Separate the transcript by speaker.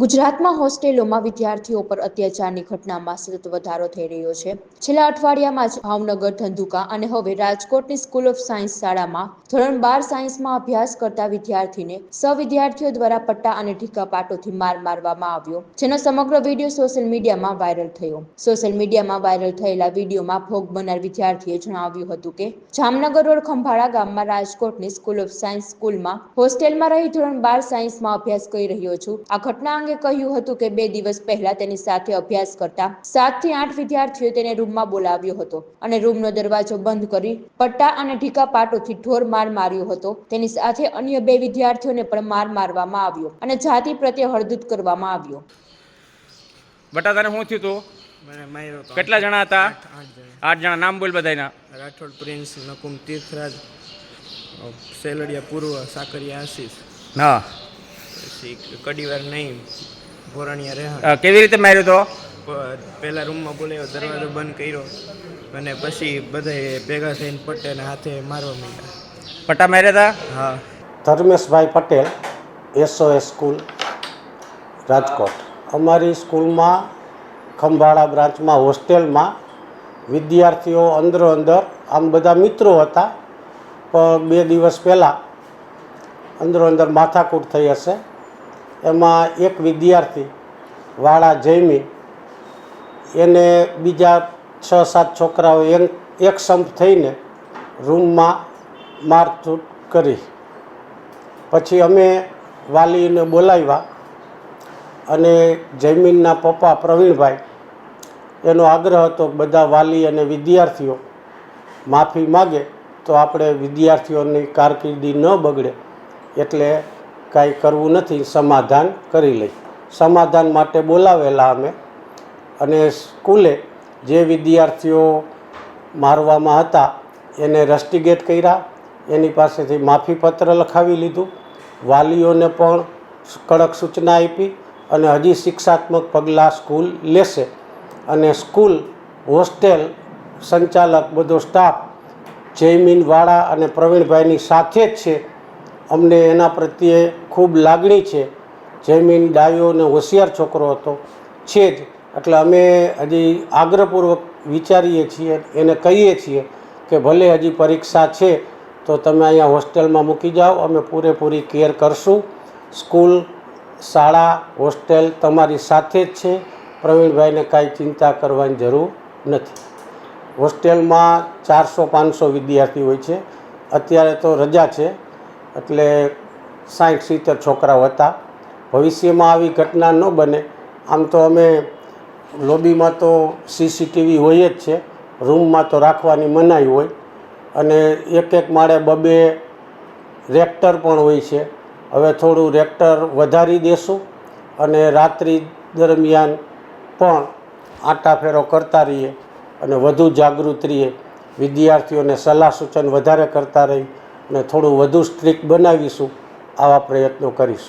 Speaker 1: ગુજરાતમાં હોસ્ટેલોમાં વિદ્યાર્થીઓ પર અત્યાચારની ઘટનામાં સતત વધારો થઈ રહ્યો છે. છેલ્લા અઠવાડિયામાં જ ભાવનગર, ધંધુકા અને હવે રાજકોટની સ્કૂલ ઓફ સાયન્સ શાળામાં ધોરણ બાર સાયન્સમાં અભ્યાસ કરતા વિદ્યાર્થીને સવિદ્યાર્થીઓ દ્વારા પટ્ટા અને ઢીકા પાટોથી માર મારવામાં આવ્યો, જેનો સમગ્ર વીડિયો સોશિયલ મીડિયામાં વાયરલ થયો. સોશિયલ મીડિયામાં વાયરલ થયેલા વિડીયોમાં ભોગ બનનાર વિદ્યાર્થીએ જણાવ્યું હતું કે, જામનગર રોડ ખંભાળા ગામમાં રાજકોટની સ્કૂલ ઓફ સાયન્સ સ્કૂલમાં હોસ્ટેલમાં રહી ધોરણ બાર સાયન્સમાં અભ્યાસ કરી રહ્યો છું. આ ઘટના અંગે કહ્યું હતું કે બે દિવસ પહેલા તેની સાથે અભ્યાસ કરતા સાતથી આઠ વિદ્યાર્થીઓ તેને રૂમમાં બોલાવ્યો હતો અને રૂમનો દરવાજો બંધ કરી પટ્ટા અને ઢીકા પાટોથી ઢોર માર માર્યો હતો. તેની સાથે અન્ય બે વિદ્યાર્થીઓને પણ માર મારવામાં આવ્યો અને જાતિ પ્રત્યે હળદૂત કરવામાં આવ્યો.
Speaker 2: બટા તને શું થયું તું
Speaker 3: મને માર્યો તો
Speaker 2: કેટલા જણા હતા?
Speaker 3: આઠ આઠ જણા.
Speaker 2: નામ બોલ બધાના.
Speaker 3: રાઠોડ પ્રિન્સ નકુમ તીર્થરાજ સેલડિયા પૂર્વ સાકરિયા આશીષ.
Speaker 2: હા.
Speaker 3: પછી કડીવાર નહીં ભોરણિયા રેહાણ
Speaker 2: કેવી રીતે માર્યો તો?
Speaker 3: પહેલા રૂમમાં બોલાયો દરવાજો બંધ કર્યો અને પછી બધા ભેગા થઈને પટેલને હાથે મારવા માંડ્યા.
Speaker 2: પટ્ટા માર્યા હતા
Speaker 3: હા.
Speaker 4: Dharmeshbhai Patel SOS school Rajkot. અમારી સ્કૂલમાં ખંભાળા બ્રાન્ચમાં હોસ્ટેલમાં વિદ્યાર્થીઓ અંદરો અંદર આમ બધા મિત્રો હતા પણ બે દિવસ પહેલાં અંદરો અંદર માથાકૂટ થઈ હશે. એમાં એક વિદ્યાર્થી, વાળા જૈમી એને બીજા છ સાત છોકરાઓ એક સંપ થઈને રૂમમાં મારઝૂટ કરી. પછી અમે વાલીને બોલાવ્યા અને જૈમીનના પપ્પા પ્રવીણભાઈ, એનો આગ્રહ હતો બધા વાલી અને વિદ્યાર્થીઓ માફી માગે તો આપણે વિદ્યાર્થીઓની કારકિર્દી ન બગડે. એટલે કાંઈ કરવું નથી, સમાધાન કરી લઈ સમાધાન માટે બોલાવેલા અમે અને સ્કૂલે જે વિદ્યાર્થીઓ મારવામાં હતા, એને રસ્ટિગેટ કર્યા, એની પાસેથી માફીપત્ર લખાવી લીધું. વાલીઓને પણ કડક સૂચના આપી અને હજી શિક્ષાત્મક પગલાં સ્કૂલ લેશે અને સ્કૂલ હોસ્ટેલ સંચાલક બધો સ્ટાફ જયમીનવાળા અને પ્રવીણભાઈની સાથે જ છે અમને એના પ્રત્યે ખૂબ લાગણી છે. જયમીન ડાયો અને હોશિયાર છોકરો હતો. છે જ. એટલે અમે હજી આગ્રહપૂર્વક વિચારીએ છીએ, એને કહીએ છીએ કે ભલે હજી પરીક્ષા છે, તો તમે અહીંયા હોસ્ટેલમાં મૂકી જાઓ. અમે પૂરેપૂરી કેર કરશું. સ્કૂલ, શાળા, હોસ્ટેલ તમારી સાથે જ છે. પ્રવીણભાઈને કાંઈ ચિંતા કરવાની જરૂર નથી. હોસ્ટેલમાં ચારસો પાંચસો વિદ્યાર્થી હોય છે. અત્યારે તો રજા છે. એટલે સાઠ સિત્તેર છોકરાઓ હતા. ભવિષ્યમાં આવી ઘટના ન બને. આમ તો અમે લોબીમાં તો સીસીટીવી હોય જ છે. રૂમમાં તો રાખવાની મનાઈ હોય. અને એક એક માળે બબે રેક્ટર પણ હોય છે. હવે થોડું રેક્ટર વધારી દેશું અને રાત્રિ દરમિયાન પણ આંટાફેરો કરતા રહીએ અને વધુ જાગૃત રહીએ. વિદ્યાર્થીઓને સલાહ સૂચન વધારે કરતા રહી. અને થોડું વધુ સ્ટ્રીક બનાવીશું આવા પ્રયત્નો કરીશું.